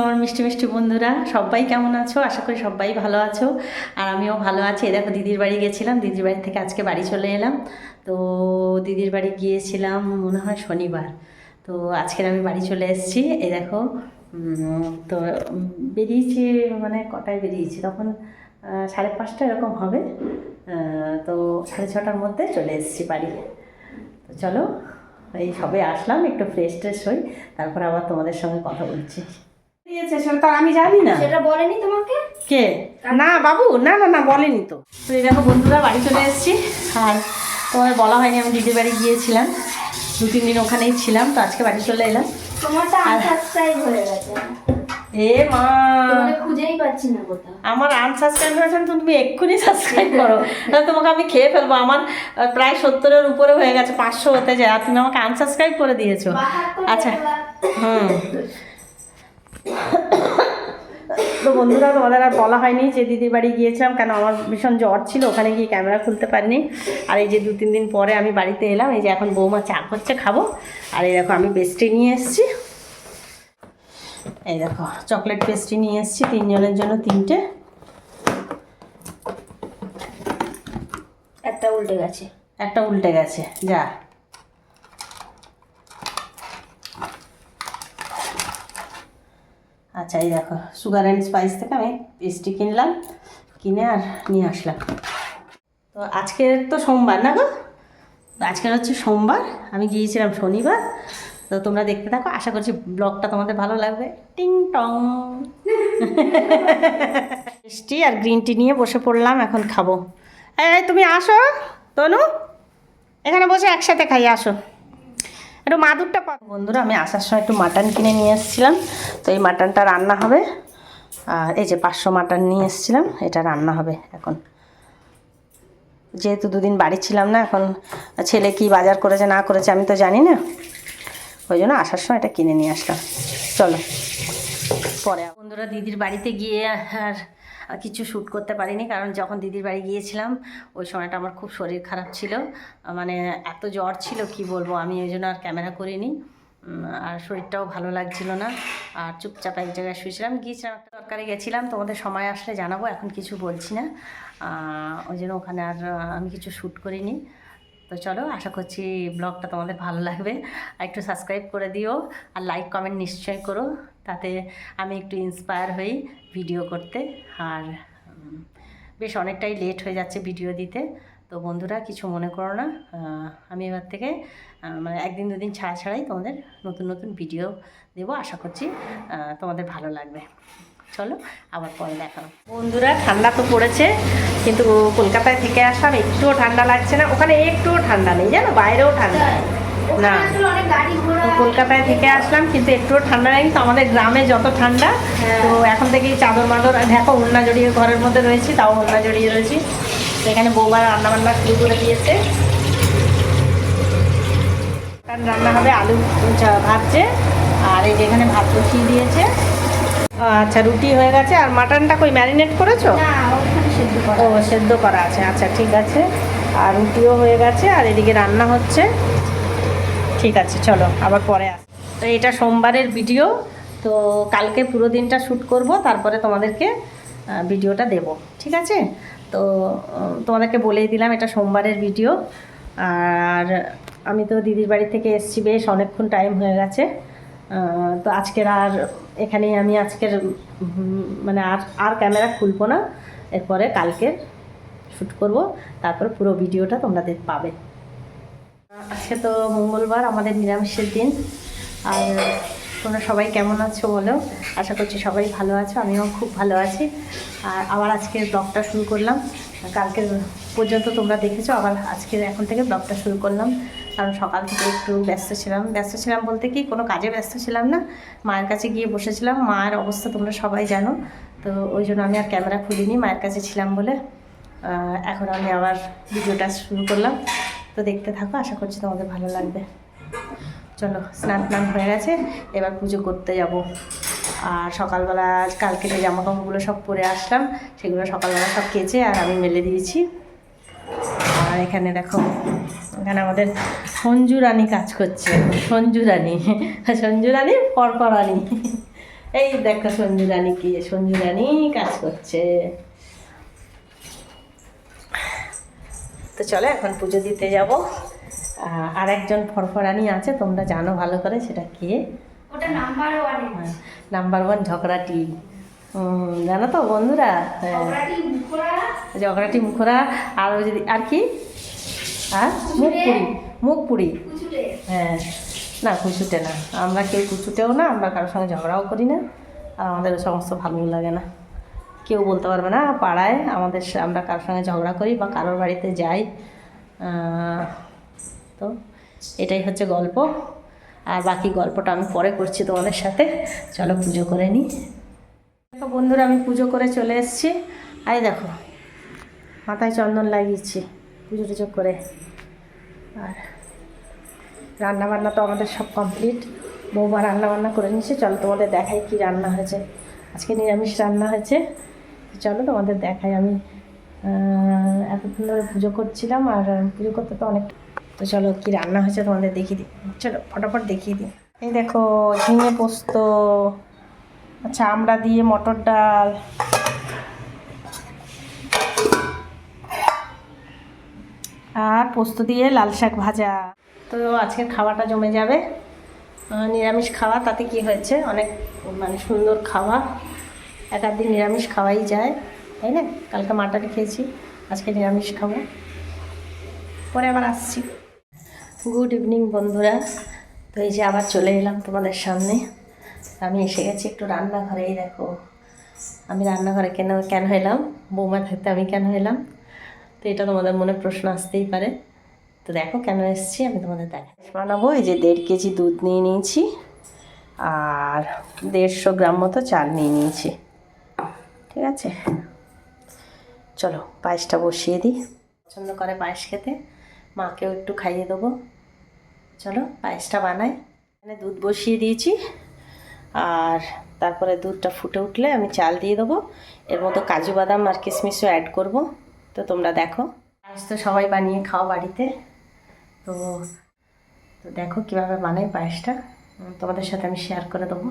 আমার মিষ্টি মিষ্টি বন্ধুরা, সবাই কেমন আছো? আশা করি সবাই ভালো আছো। আর আমিও ভালো আছি। দেখো, দিদির বাড়ি গেছিলাম, দিদির বাড়ি থেকে আজকে বাড়ি চলে এলাম। তো দিদির বাড়ি গিয়েছিলাম, মনে হয় শনিবার। তো আজকের আমি বাড়ি চলে এসেছি। এই দেখো তো বেরিয়েছি মানে কটায় বেরিয়েছি? তখন সাড়ে পাঁচটা এরকম হবে। তো সাড়ে ছটার মধ্যে চলে এসেছি বাড়ি। তো চলো, এই সবে আসলাম, একটু ফ্রেশ ট্রেশ হই, তারপর আবার তোমাদের সঙ্গে কথা বলছি। দিয়েছে সেটা তো আমি জানি না। সেটা বলেনি তোমাকে? কে? না বাবু না না না বলেনি তো। তো এই দেখো বন্ধুরা বাড়ি চলে এসেছি। আর তোমাদের বলা হয়নি আমি দিদির বাড়ি গিয়েছিলাম। দু তিন দিন ওখানেই ছিলাম তো আজকে বাড়ি চলে এলাম। তোমারটা আনসাবস্ক্রাইব হয়ে গেছে। এ মা। তোমাকে খুঁজেই পাচ্ছি না কোথাও। আমার আনসাবস্ক্রাইব হয়েছে তো তুমি এক্ষুনি সাবস্ক্রাইব করো। তাহলে তোমাকে আমি খেয়ে ফেলব। আমার প্রায় সত্তরের উপরে হয়ে গেছে পাঁচশো হতে যায়। আর তুমি আমাকে আনসাবস্ক্রাইব করে দিয়েছ। আচ্ছা। হুম। তো বন্ধুরা, তোমাদের আর বলা হয়নি যে দিদির বাড়ি গিয়েছিলাম, কেন আমার ভীষণ জ্বর ছিল, ওখানে গিয়ে ক্যামেরা খুলতে পারিনি। আর এই যে দু, তিন দিন পরে আমি বাড়িতে এলাম, এই যে এখন বৌমা চা করছে, খাব। আর এই দেখো, আমি পেস্ট্রি নিয়ে এসেছি। এই দেখো, চকলেট পেস্ট্রি নিয়ে এসেছি, তিনজনের জন্য তিনটে। একটা উল্টে গেছে, একটা উল্টে গেছে, যা। আচ্ছা এই দেখো সুগার অ্যান্ড স্পাইস থেকে আমি পেস্ট্রি কিনলাম, কিনে আর নিয়ে আসলাম। তো আজকের তো সোমবার না গো? আজকের হচ্ছে সোমবার, আমি গিয়েছিলাম শনিবার। তো তোমরা দেখতে থাকো, আশা করছি ব্লগটা তোমাদের ভালো লাগবে। টিং টং। মিষ্টি আর গ্রিন টি নিয়ে বসে পড়লাম, এখন খাব। এই, তুমি আসো, তনু। এখানে বসে একসাথে খাই, আসো। একটু মাদুরটা পা বন্ধুরা, আমি আসার সময় একটু মাটন কিনে নিয়ে এসেছিলাম। তো এই মাটনটা রান্না হবে। আর এই যে পাঁচশো মাটন নিয়ে এসেছিলাম, এটা রান্না হবে এখন। যেহেতু দুদিন বাড়ি ছিলাম না, এখন ছেলে কি বাজার করেছে, না করেছে, আমি তো জানি না। ওই জন্য আসার সময় এটা কিনে নিয়ে আসলাম। চলো, পরে বন্ধুরা, দিদির বাড়িতে গিয়ে আর কিছু শ্যুট করতে পারিনি কারণ যখন দিদির বাড়ি গিয়েছিলাম, ওই সময়টা আমার খুব শরীর খারাপ ছিল। মানে এত জ্বর ছিল, কি বলব, আমি ওই জন্য আর ক্যামেরা করিনি। আর শরীরটাও ভালো লাগছিল না। আর চুপচাপ এক জায়গায় শুয়েছিলাম। গিয়েছিলাম, একটা দরকারে গেছিলাম, তোমাদের সময় আসলে জানাব, এখন কিছু বলছি না। ওই জন্য ওখানে আর আমি কিছু শ্যুট করিনি। তো চলো, আশা করছি ব্লগটা তোমাদের ভালো লাগবে। আর একটু সাবস্ক্রাইব করে দিও, আর লাইক কমেন্ট নিশ্চয় করো। তাতে আমি একটু ইন্সপায়ার হই ভিডিও করতে। আর বেশ অনেকটাই লেট হয়ে যাচ্ছে ভিডিও দিতে। তো বন্ধুরা, কিছু মনে করো না। আমি এবার থেকে মানে একদিন দুদিন ছাড়া ছাড়াই তোমাদের নতুন নতুন ভিডিও দেবো। আশা করছি তোমাদের ভালো লাগবে। চলো, আবার পরে দেখানো বন্ধুরা, ঠান্ডা তো পড়েছে, কিন্তু কলকাতায় থেকে আসলাম, একটুও ঠান্ডা লাগছে না। ওখানে একটুও ঠান্ডা নেই, জানো? বাইরেও ঠান্ডা। না। কলকাতায় থেকে আসলাম কিন্তু একটুও ঠান্ডা নেই। তো আমাদের গ্রামে যত ঠান্ডা হ্যাঁ। তো এখন থেকেই চাদর মাদর দেখো ওড়না জড়িয়ে ঘরের মধ্যে রয়েছি তাও ওড়না জড়িয়ে রয়েছি। তো এখানে বৌমা রান্না বান্না শুরু করে দিয়েছে। রান্না হবে আলু ভাজছে আর এই যেখানে ভাত বসিয়ে দিয়েছে। আচ্ছা রুটি হয়ে গেছে। আর মাটনটা কই ম্যারিনেট করেছ? ও সেদ্ধ করা আছে। আচ্ছা ঠিক আছে। আর রুটিও হয়ে গেছে আর এদিকে রান্না হচ্ছে। ঠিক আছে, চলো, আবার পরে আস। তো এটা সোমবারের ভিডিও, তো কালকে পুরো দিনটা শ্যুট করব, তারপরে তোমাদেরকে ভিডিওটা দেব, ঠিক আছে? তো তোমাদেরকে বলেই দিলাম, এটা সোমবারের ভিডিও, আর আমি তো দিদির বাড়ি থেকে এসেছি বেশ, অনেকক্ষণ টাইম হয়ে গেছে। তো আজকের আর এখানেই আমি আজকের মানে আর আর ক্যামেরা খুলবো না। এরপরে কালকের শ্যুট করব, তারপর পুরো ভিডিওটা তোমরা পাবে। আজকে তো মঙ্গলবার, আমাদের নিরামিষের দিন। আর তোমরা সবাই কেমন আছো বলো? আশা করছি সবাই ভালো আছো, আমিও খুব ভালো আছি। আর আবার আজকে ব্লগটা শুরু করলাম। কালকে পর্যন্ত তোমরা দেখেছ, আবার আজকে এখন থেকে ব্লগটা শুরু করলাম। কারণ সকাল থেকে একটু ব্যস্ত ছিলাম। ব্যস্ত ছিলাম বলতে কি, কোনো কাজে ব্যস্ত ছিলাম না। মায়ের কাছে গিয়ে বসেছিলাম। মায়ের অবস্থা তোমরা সবাই জানো। তো ওই জন্য আমি আর ক্যামেরা খুলিনি, মায়ের কাছে ছিলাম বলে। এখন আমি আবার ভিডিওটা শুরু করলাম। তো দেখতে থাকো, আশা করছি তোমাদের ভালো লাগবে। চলো, স্নান টান হয়ে গেছে, এবার পুজো করতে যাব। আর সকালবেলা কালকে যে জামা কাপড়গুলো সব পরে আসলাম, সেগুলো সকালবেলা সব কেচে আর আমি মেলে দিয়েছি। আর এখানে দেখো, এখানে আমাদের সঞ্জু রানী কাজ করছে। সঞ্জু রানী সঞ্জু রানী পরপরানি এই দেখো সঞ্জু রানী কি, সঞ্জু রানী কাজ করছে। তো চলো এখন পুজো দিতে যাব। আর একজন ফরফরানি আছে তোমরা জানো ভালো করে সেটা কে? ওটা নাম্বার ওয়ানে নাম্বার ওয়ান ঝগড়াটি জানো তো বন্ধুরা? হ্যাঁ। ঝগড়াটি মুখরা। আর যদি আর কি? আর? মুখ পুরি মুখ পুরি কুচুরে হ্যাঁ। না কুচুটে না। আমরা কেউ কুচুটেও না আমরা কারোর সঙ্গে ঝগড়াও করি না। আর আমাদের সমস্ত ভালো লাগে না। কেউ বলতে পারবে না, পাড়ায় আমাদের আমরা কারোর সঙ্গে ঝগড়া করি বা কারোর বাড়িতে যাই। তো এটাই হচ্ছে গল্প। আর বাকি গল্পটা আমি পরে করছি তোমাদের সাথে। চলো পুজো করে নিই। দেখো বন্ধুরা, আমি পুজো করে চলে এসেছি। আই দেখো, মাথায় চন্দন লাগিয়েছি পুজো টুজো করে। আর রান্নাবান্না তো আমাদের সব কমপ্লিট। বৌমা রান্নাবান্না করে নিয়েছে। চলো তোমাদের দেখাই কি রান্না হয়েছে। আজকে নিরামিষ রান্না হয়েছে। চলো তোমাদের দেখাই, আমি এতক্ষণ ধরে পুজো করছিলাম আর পুজো করতে তো অনেক তো চলো কি রান্না হয়েছে তোমাদের দেখিয়ে দিই। চলো ফটাফট দেখিয়ে দিই। এই দেখো, ঝিঙে পোস্ত আচ্ছা আমরা দিয়ে মটর ডাল। আর পোস্ত দিয়ে লাল শাক ভাজা। তো আজকের খাওয়াটা জমে যাবে। নিরামিষ খাওয়া, তাতে কি হয়েছে? অনেক মানে সুন্দর খাওয়া। এক দিন নিরামিষ খাওয়াই যায়, তাই না? কালকে মাটন খেয়েছি, আজকে নিরামিষ খাব। পরে আবার আসছি। গুড ইভিনিং বন্ধুরা। তো এই যে আবার চলে এলাম তোমাদের সামনে। আমি এসে গেছি একটু রান্নাঘরেই, দেখো। আমি রান্নাঘরে কেন কেন এলাম? বৌমা থাকতে আমি কেন এলাম? তো এটা তোমাদের মনে প্রশ্ন আসতেই পারে। তো দেখো কেন এসেছি, আমি তোমাদের দেখাই। বানাবো, এই যে দেড় কেজি দুধ নিয়ে নিয়েছি, আর দেড়শো গ্রাম মতো চাল নিয়ে নিয়েছি। ঠিক আছে? চলো, পায়েসটা বসিয়ে দিই। পছন্দ করে পায়েস খেতে, মাকেও একটু খাইয়ে দেবো। চলো, পায়েসটা বানাই। এখানে দুধ বসিয়ে দিয়েছি। আর তারপরে দুধটা ফুটে উঠলে আমি চাল দিয়ে দেবো। এর মতো কাজু বাদাম আর কিশমিশও অ্যাড করব। তো তোমরা দেখো। পায়েস তো সবাই বানিয়ে খাও বাড়িতে। তো তো দেখো কীভাবে বানাই পায়েসটা। তোমাদের সাথে আমি শেয়ার করে দেবো।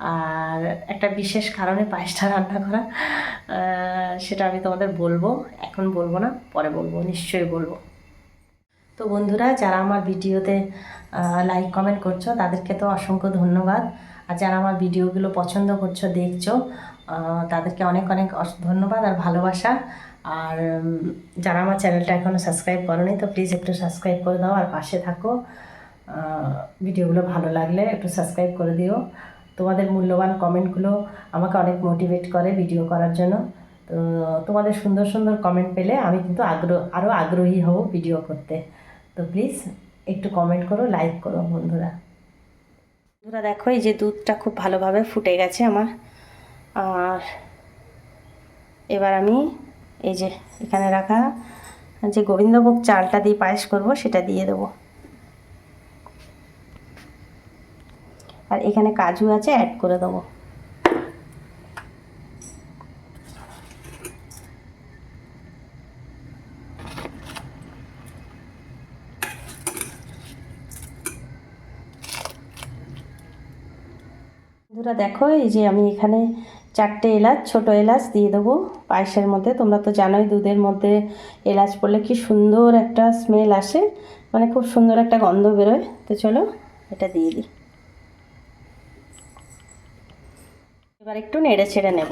আর একটা বিশেষ কারণে পায়েসটা রান্না করা সেটা আমি তোমাদের বলব, এখন বলব না, পরে বলব, নিশ্চয়ই বলব। তো বন্ধুরা, যারা আমার ভিডিওতে লাইক কমেন্ট করছ, তাদেরকে তো অসংখ্য ধন্যবাদ। আর যারা আমার ভিডিওগুলো পছন্দ করছ, দেখছ তাদেরকে অনেক অনেক ধন্যবাদ আর ভালোবাসা। আর যারা আমার চ্যানেলটা এখনও সাবস্ক্রাইব করোনি, তো প্লিজ একটু সাবস্ক্রাইব করে দাও আর পাশে থাকো। ভিডিওগুলো ভালো লাগলে একটু সাবস্ক্রাইব করে দিও। তোমাদের মূল্যবান কমেন্টগুলো আমাকে অনেক মোটিভেট করে ভিডিও করার জন্য। তো তোমাদের সুন্দর সুন্দর কমেন্ট পেলে আমি কিন্তু আগ্রহ আরও আগ্রহী হব ভিডিও করতে। তো প্লিজ একটু কমেন্ট করো লাইক করো বন্ধুরা। বন্ধুরা দেখো, এই যে দুধটা খুব ভালোভাবে ফুটে গেছে আমার। আর এবার আমি এই যে এখানে রাখা যে গোবিন্দভোগ চালটা দিয়ে পায়েস করব, সেটা দিয়ে দেবো। আর এখানে কাজু আছে অ্যাড করে দেবো। বন্ধুরা, দেখো, এই যে আমি এখানে চারটে এলাচ, ছোট এলাচ দিয়ে দেবো। পায়েসের মধ্যে, তোমরা তো জানোই দুধের মধ্যে এলাচ পড়লে কি সুন্দর একটা স্মেল আসে। মানে খুব সুন্দর একটা গন্ধ বেরোয়। তো চলো, এটা দিয়ে দিই। এবার একটু নেড়ে ছেড়ে নেব।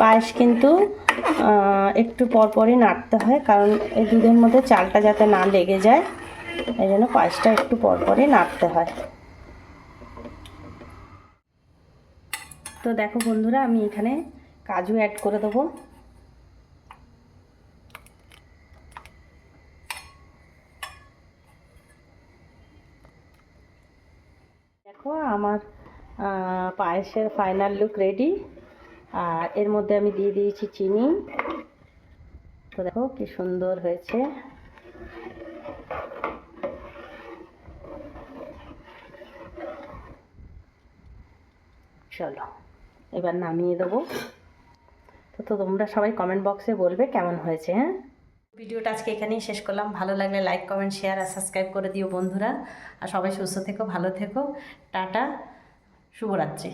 পায়েস কিন্তু একটু পরপরই নাড়তে হয়, কারণ এই দুধের মধ্যে চালটা যাতে না লেগে যায় এই জন্য পায়েসটা একটু পরপরই নাড়তে হয়। তো দেখো বন্ধুরা, আমি এখানে কাজু অ্যাড করে দেবো। দেখো, আমার পায়েসের ফাইনাল লুক রেডি আর এর মধ্যে আমি দিয়ে দিয়েছি চিনি। তো দেখো কি সুন্দর হয়েছে। চলো, এবার নামিয়ে দেবো। তো তো তোমরা সবাই কমেন্ট বক্সে বলবে কেমন হয়েছে হ্যাঁ? ভিডিওটা আজকে এখানেই শেষ করলাম। ভালো লাগলে লাইক কমেন্ট শেয়ার আর সাবস্ক্রাইব করে দিও বন্ধুরা। আর সবাই সুস্থ থেকো, ভালো থেকো। টাটা, শুভরাত্রি।